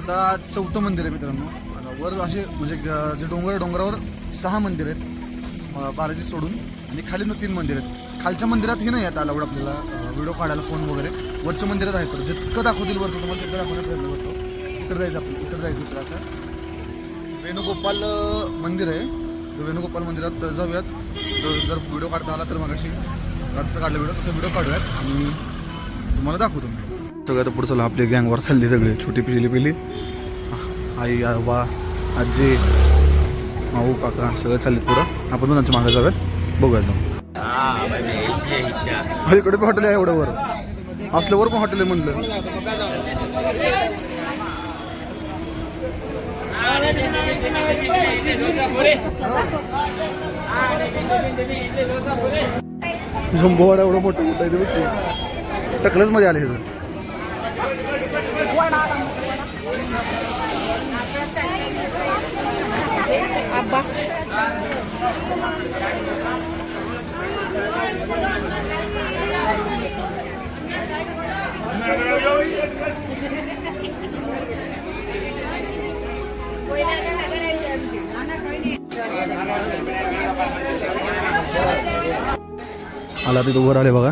आता चौथं मंदिर आहे मित्रांनो. आता वर असे म्हणजे जे डोंगर डोंगरावर सहा मंदिर आहेत बालाजी सोडून. आणि खाली न तीन मंदिर आहेत. खालच्या मंदिरात हे नाही आता अलावड आपल्याला व्हिडिओ काढायला फोन वगैरे. वरच्या मंदिरात आहे तर जितकं दाखवतील वरचं तुम्हाला तितकं दाखवण्याचा प्रयत्न करतो. इकडे जायचं आपण इकडे जायचं तर असं. वेणुगोपाल मंदिर आहे. तर वेणुगोपाल मंदिरात जाऊयात. तर जर व्हिडिओ काढता आला तर मग अशी रात्रीचं काढलं व्हिडिओ तसं व्हिडिओ काढूयात. आणि तुम्हाला दाखवतो मी. सगळ्यात पुढं चला आपली गँगवर चालली सगळी छोटी पिली पिली. आई आबा आजी माऊ काका सगळं चालले पुढं. आपण पण मागे जाऊयात. बघूया जाऊ. इकडे पण हॉटेल आहे एवढं वर. असलं वर पण हॉटेल आहे म्हटलं शंभूवाडा एवढं मोठं मोठं आहे ते बघ टकलंच मध्ये आले हे आब्बा आला तिथं वर आले बघा.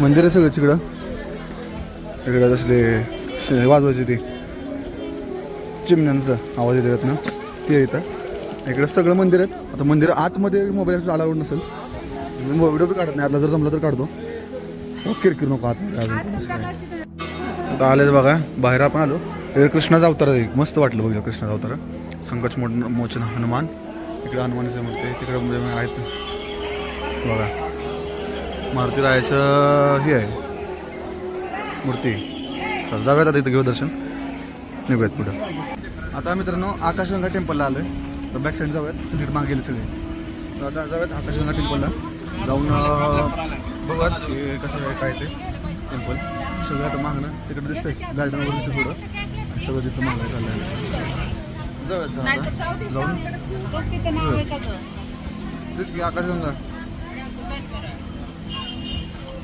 मंदिर आहे सगळं तिकडं. तिकडं तसले वाजवायचे ते. चिमण्यांचं आवाज येतात ना. ते येतं इकडं सगळं मंदिर आहेत. आता मंदिर आतमध्ये मोबाईल अलाउड नसेल. व्हिडिओ बी काढत नाही. आता जर जमलं तर काढतो. हो, किरकिर नको आतमध्ये अजून. आता आलेच बघा. बाहेर आपण आलो. इकडे कृष्णाचा अवतार एक मस्त वाटलं बघितलं कृष्णाचा अवतार. संकट मोड मोचन हनुमान. इकडे हनुमानाचे मूर्ती आहे, तिकडे म्हणजे आहेत. बघा. मारुती रायाचं हे आहे. मूर्ती. चल जाऊयात आता इथं घेऊ दर्शन. निघूयात पुढं. आता मित्रांनो आकाशगंगा टेम्पलला आलो आहे तर बॅक साईड जाऊयात. सगळीकडे मागे गेले सगळे. तर आता जाऊयात आकाशगंगा टेम्पलला जाऊन बघूयात कसं आहे काय ते टेम्पल सगळं आता मागणं तिकडे दिसतंय. गार्डन वगैरे दिसतं थोडं आणि सगळं तिथं मागणं चाललं आहे जाऊयात आता. जाऊन. तेच की आकाशगंगा.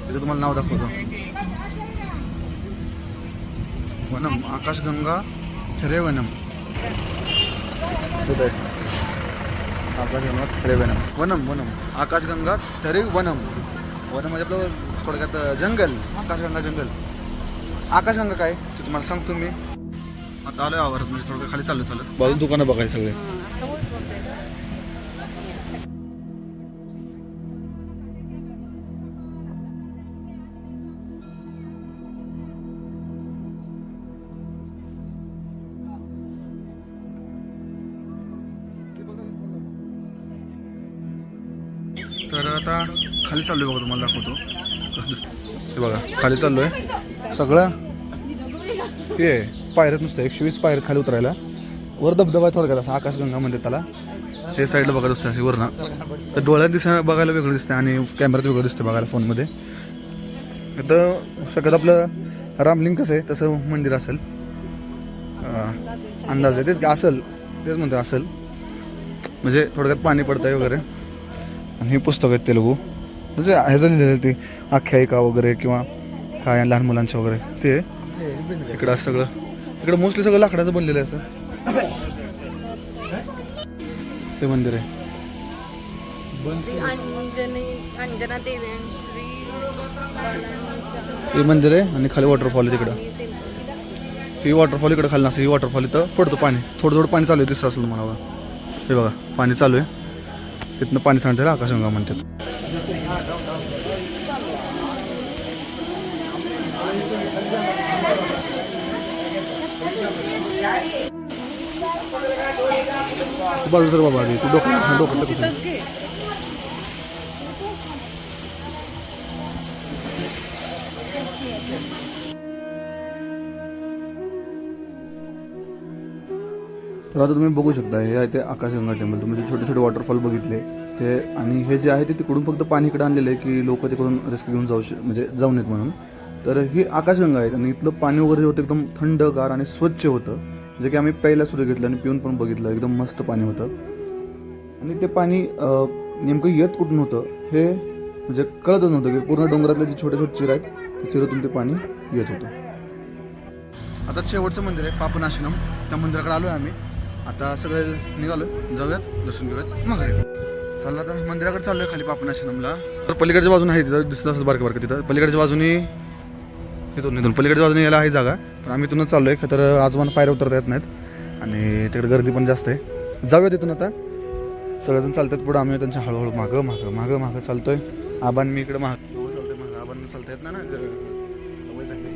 तिथे तुम्हाला नाव दाखवतो. वनम. आकाशगंगा ठरे वनम. तिथे आकाशगंगा ठरे वनम. वनम वनम. आकाशगंगा थरे वनम. वनम म्हणजे आपलं थोडक्यात जंगल. आकाशगंगा जंगल. आकाशगंगा काय? ते तुम्हाला सांगतो मी. आता आलोय आवारात म्हणजे थोडं खाली चाललं चालत बाजून दुकानं बघायचं सगळे. खाली चाललोय बघा तुम्हाला दाखवतो. कसं दिसतं हे बघा खाली चाललोय. सगळं? हे पायऱ्यात नुसतं एकशे वीस पायऱ्यात खाली उतरायला. वर धबधबा आहे थोडक्यात असा आकाशगंगा म्हणते त्याला. हे साईडला बघत असतं अशी वरनं. तर डोळ्यात दिसायला बघायला वेगळं दिसतं आणि कॅमेऱ्यात वेगळं दिसतं बघायला फोनमध्ये तर सगळ्यात आपलं रामलिंग कसं आहे तसं मंदिर असेल. अंदाज आहे. तेच असेल तेच म्हणतो असेल. म्हणजे थोडक्यात पाणी पडतंय वगैरे. आणि हे पुस्तक आहेत तेलुगू. म्हणजे ह्याचं लिहिलेलं ते आख्यायिका वगैरे किंवा काय लहान मुलांच्या वगैरे. ते इकडं सगळं. इकडं मोस्टली सगळं लाकडाचं बनलेलं आहे असं. ते मंदिर आहे. श्री अंजनी अंजना देवी आणि श्री बालाजीचं हे मंदिर आहे आणि खाली वॉटरफॉल आहे तिकडं. ही वॉटरफॉल इकडं खाली नसते ही वॉटरफॉल इथं पडतो पाणी. थोडं थोडं पाणी चालू आहे तिसरं असेल म्हणावं हे बघा पाणी चालू आहे. तिथनं पाणी सांगते आकाशगंगा म्हणतात. बाजू सर बाबा आधी तू डोकं डोकं डोकं टाकू तर आता तुम्ही बघू शकता हे आहे ते आकाशगंगा टेम्पल तुम्ही जे छोटे छोटे वॉटरफॉल बघितले ते आणि हे जे आहे ते तिकडून फक्त पाणी इकडे आणलेलं आहे की लोक तिकडून रिस्क घेऊन जाऊ म्हणजे जाऊ नयेत म्हणून. तर ही आकाशगंगा आहे आणि इथलं पाणी वगैरे होतं एकदम थंडगार आणि स्वच्छ होतं. जे की आम्ही प्यायला सुद्धा घेतलं आणि पिऊन पण बघितलं एकदम मस्त पाणी होतं. आणि ते पाणी नेमकं येत कुठून होतं हे म्हणजे कळतच नव्हतं की पूर्ण डोंगरातले जे छोटे छोटे चिर आहेत त्या चिरातून ते पाणी येत होतं. आता शेवटचं मंदिर आहे पापनाशनम. त्या मंदिराकडे आलो आहे आम्ही. आता सगळे निघालो जाऊयात दर्शन घेऊयात. माघारी चाललं आता मंदिराकडे चाललोय खाली पापनाशनमला. तर पलीकडच्या बाजून आहे तिथं दिसत असेल बारकं बारकं तिथं. पलीकडच्या बाजूने इथून इथून पलीकडच्या बाजूने यायला आहे जागा. पण आम्ही इथूनच चाललोय आहे तर आजोबांना पायऱ्या उतरता येत नाहीत. आणि तिकडे गर्दी पण जास्त आहे. जाऊया तिथून आता. सगळेजण चालतात पुढं आम्ही त्यांच्या हळूहळू मागं मागं मागं मागं चालतोय. आबान मी इकडे माग चालतोय मागं. आबांना चालता येत ना वय झाली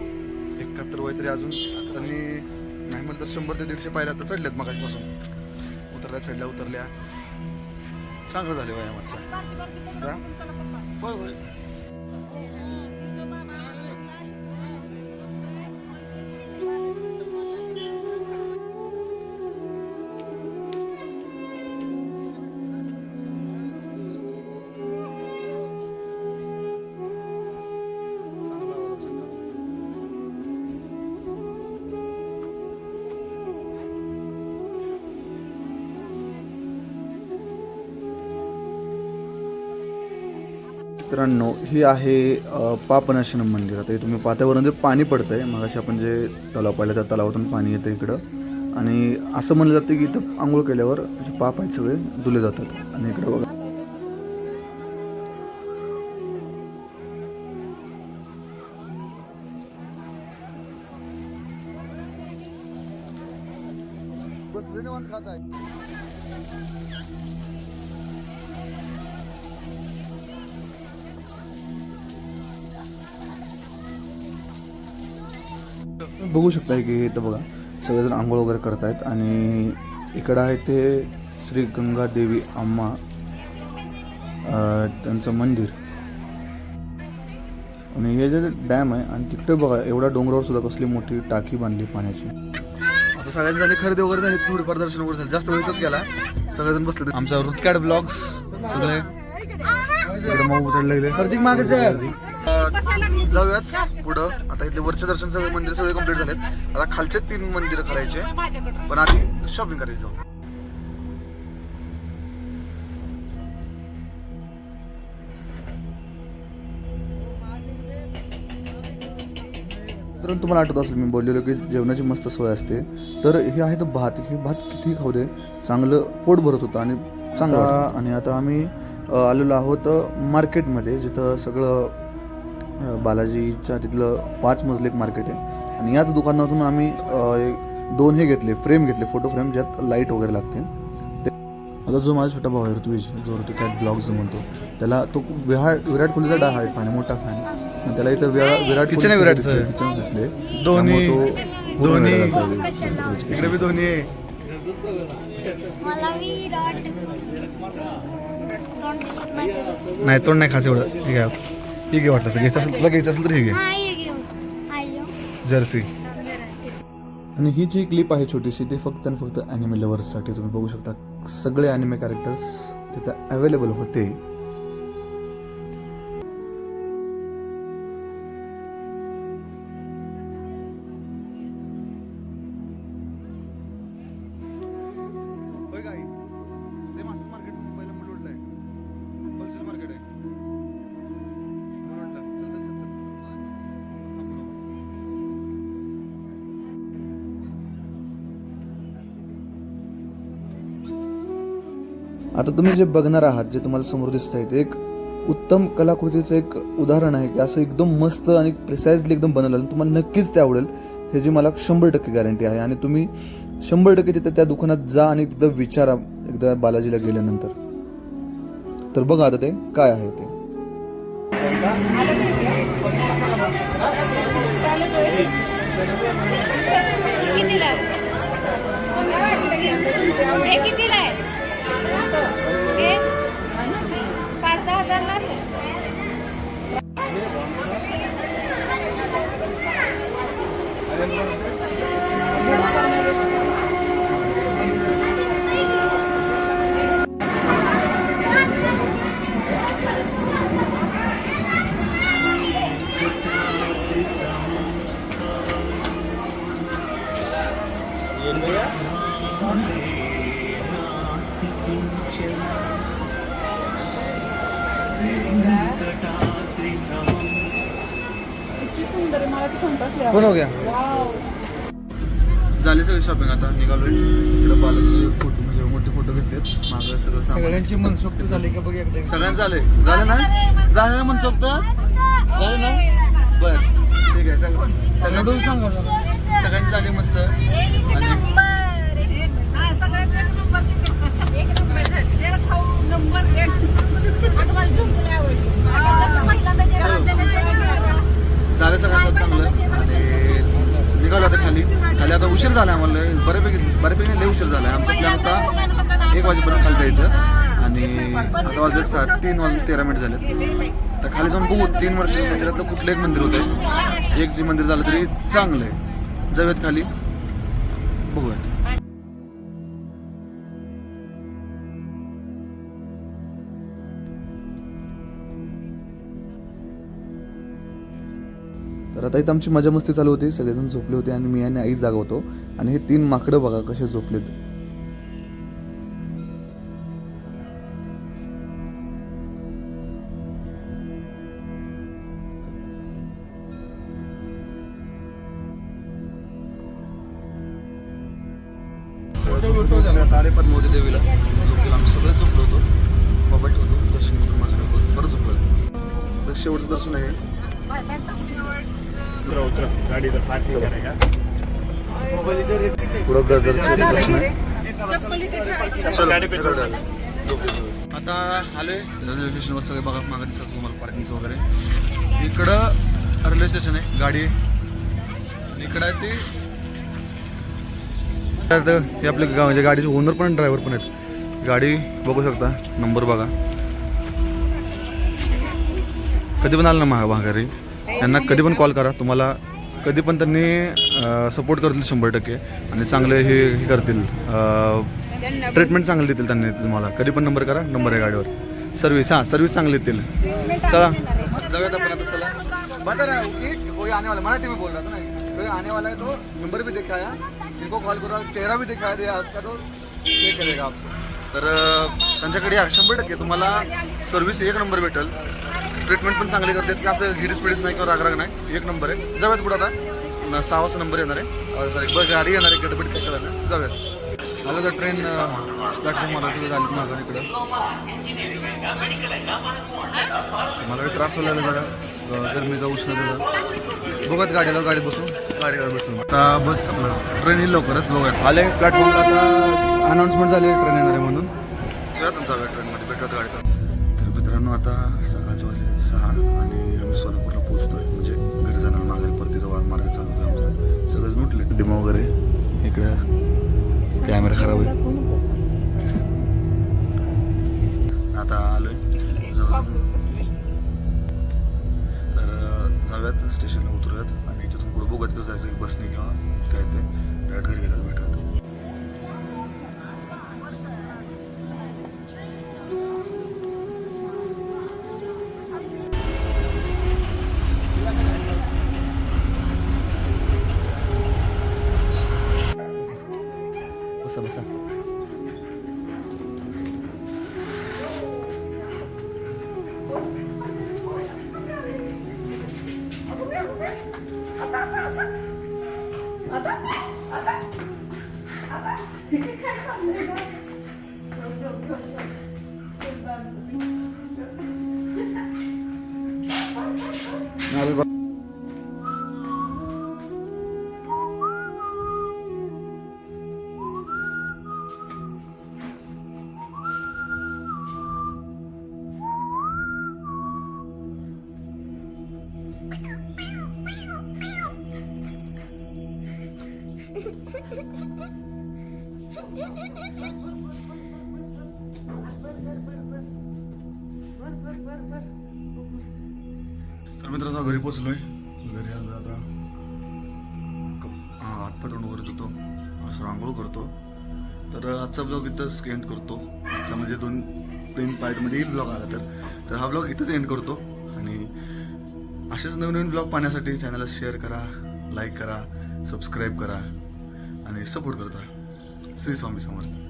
एकाहत्तर वय तरी अजून. त्यांनी नाही म्हणलं तर शंभर ते दीडशे पायऱ्या तर चढल्यात मगापासून उतरल्या चढल्या उतरल्या. चांगलं झालं वयामाचं होय होय. मित्रांनो ही आहे पापनाशनम मंदिर. आता हे तुम्ही पात्यावरून जे पाणी पडतंय मग अशा आपण जे तलाव पाहिलं त्या तलावातून पाणी येतं इकडं. आणि असं म्हणलं जातं की इथं आंघोळ केल्यावर पाप आहेत सगळे धुले जातात. आणि इकडं बघा. खात आहे. बघू शकता की इथं बघा सगळेजण आंघोळ वगैरे करत आहेत आणि इकडं आहे ते श्री गंगा देवी आम्मा अं, त्यांचं मंदिर. आणि हे जे डॅम आहे आणि तिकडे बघा एवढ्या डोंगरावर सुद्धा कसली मोठी टाकी बांधली पाण्याची. आता सगळ्यांनी झाली खरेदी वगैरे झाली थोडीफार दर्शन वगैरे झालं. जास्त वेळच गेला. सगळेजण बसले आमचा रुटकॅड ब्लॉग्स सगळे. इकडे मऊ चढले गेले. प्रतीक जाऊयात पुढं. आता इथले वरचे दर्शन सगळे मंदिर सगळे कंप्लीट झालेत. आता खालचे तीन मंदिर करायचे. पण आधी शॉपिंग करायची जाऊ. तर तुम्हाला आठवत असेल मी बोललेलो की जेवणाची मस्त सोय असते. तर हे आहे तर भात. हे भात किती खाऊ दे? चांगलं पोट भरत होतं आणि चांगलं. आणि आता आम्ही आलेलो आहोत मार्केटमध्ये जिथं सगळं बालाजीच्या तिथलं पाच मजले एक मार्केट आहे. आणि याच दुकानातून आम्ही दोन हे घेतले फ्रेम घेतले फोटो फ्रेम ज्यात लाइट वगैरे लागते. ते आता जो माझा छोटा भाऊ आहे ऋतुवेश जो ऋतू कॅट ब्लॉग्स म्हणतो त्याला तो खूप विराट विराट कोहलीचा डा आहे फॅन मोठा फॅन त्याला इथं विरा- विराट किचन. दिसले किचन दिसले. धोनी. धोनी. इकडे बी विराट नाही तोंड नाही खास एवढं. हे घे वाटलं घ्यायचं असेल तुला घ्यायचं असेल तर हे घे. हा जर्सी. आणि ही जी क्लिप आहे छोटीशी ती फक्त आणि फक्त अॅनिमे लवर्ससाठी तुम्ही बघू शकता सगळे अॅनिमे कॅरेक्टर्स तिथं अवेलेबल होते. आता तुम्ही जे बघणार आहात जे तुम्हाला समोर दिसत आहे ते एक उत्तम कलाकृतीचं एक उदाहरण आहे की असं एकदम मस्त आणि प्रिसाइजली एकदम बनवलं आणि तुम्हाला नक्कीच ते आवडेल ह्याची मला शंभर टक्के गॅरंटी आहे. आणि तुम्ही शंभर टक्के तिथं त्या दुकानात जा आणि तिथं विचारा एकदा बालाजीला गेल्यानंतर. तर बघा आता ते काय आहे ते. कितीला आहे? फोन हो गया झाले सगळे शॉपिंग आता निघालोय. इकडे बालाजी फोटो म्हणजे मोठे फोटो घेतलेत. मागं सगळं सामान. सगळ्यांची मनसोक्त झाली का बघ एकदा सगळ्यांचं झाले झालं ना झालं ना मनसोक्त? झालं ना? बर. ठीक आहे सगळं सगळ्यांचं सांगा. सगळ्यांची झाली मस्त. आणि हा, सगळ्यात एक नंबर तिथे. एक नंबर झाली. त्याला खाऊ नंबर एक. आता मला झुमकी नाही आवडली. सगळ्यात जास्त पहिल्यांदा जे राहते ना तेच मिळालं. झालं सगळ्यांचं चांगलं आणि निघालो आता खाली खाली आता उशीर झाला आम्हाला बऱ्यापैकी बऱ्यापैकी नाही, लय उशीर झाला आमचा प्लॅन होता एक वाजेपर्यंत खाली जायचं आणि आता वाजले सात तीन वाजले तेरा मिनिट झाले तर खाली जाऊन बघू तीन मंदिरातलं कुठलं एक मंदिर होतं? एक जे मंदिर झालं तरी चांगलं आहे. जाऊयात खाली. बघूयात. तर आता इथं आमची मजा मस्ती चालू होती. सगळेजण झोपले होते आणि मी आणि आई जागा होतो. आणि हे तीन माकडं बघा कसे झोपलेत. तारेपद मोदी देवीला झोपलेलो आम्ही सगळं झोपलो होतो. बाबा ठेवतो. दर्शन करून मागे नको बरं झोपलो तर शेवटचं दर्शन आहे. पुढं दर्शन दर्शन आहे. आता आलोय. रेल्वे स्टेशनवर सगळे बघा मागे दिसत तुम्हाला पार्किंगचं वगैरे. इकडं रेल्वे स्टेशन आहे गाडी इकडं आहे ते तर हे आपल्या गा- म्हणजे गाडीचे ओनर पण ड्रायव्हर पण आहेत. गाडी बघू शकता नंबर बघा. कधी पण आलं ना महा महागारी त्यांना कधी पण कॉल करा. तुम्हाला कधी पण त्यांनी सपोर्ट करतील शंभर टक्के आणि चांगले हे हे करतील. ट्रीटमेंट चांगली देतील त्यांनी तुम्हाला. कधी पण नंबर करा नंबर आहे गाडीवर. सर्व्हिस हां सर्व्हिस चांगली देतील. चला. जाऊयात आपण आता चला. मराठी मी बोल रहा था ना. कोई आने वाला है तो नंबर भी दिखाया। इनको कॉल करा चेहरा भी दिखाया दिया आपका तो ये करेगा आपको। तर त्यांच्याकडे शंभर टक्के तुम्हाला सर्व्हिस एक नंबर भेटेल. ट्रीटमेंट पण चांगली करतात की असं हिडीस पिडीस नाही किंवा रागराग नाही एक नंबर आहे. जाऊयात पुढे आता. सहा वाजता नंबर येणार आहे. बस गाडी येणार आहे गडबडीत काय नाही. जाऊयात. आलं तर ट्रेन प्लॅटफॉर्म मला सगळं झाली माझा इकडं. मला त्रास व्हायला जरा. गरमीचा उष्णतेचा बघत गाडीला गाडीत बसून गाडीवर बसून. आता बस आपलं ट्रेन येईल लवकरच लवकर आले प्लॅटफॉर्मला आता अनाऊन्समेंट झाली ट्रेन येणार आहे म्हणून. जाऊयात जाऊया ट्रेनमध्ये भेटत गाडी तर मित्रांनो आता सकाळचे वाजले सहा आणि आम्ही सोलापूरला पोहोचतोय. म्हणजे घरी जाणार माघारी परतीचा वार मार्ग चालू होतो आमचा. सगळंच लुटले डिमा वगैरे इकडे. कॅमेरा खराब आहे आता आलोय. जाऊ तर जाऊयात. स्टेशनला उतरूयात. आणि तिथून पुढे बघत कसं जायचं बसने किंवा काय ते. डायरेक्ट घरी घेतात भेटत ¿Otra? तर मित्रांनो घरी पोचलोय घरी आलो आता. कप- हातपाय तोंड वगैरे धुतो असं आंघोळ करतो. तर आजचा ब्लॉग इथंच एंड करतो. आजचा म्हणजे दोन तीन पार्टमध्ये येईल ब्लॉग आला तर. तर हा ब्लॉग इथंच एंड करतो. आणि असेच नवीन नवीन ब्लॉग पाहण्यासाठी चॅनलला शेअर करा लाईक करा सबस्क्राईब करा. आणि सपोर्ट करत राहा. श्री स्वामी समर्थ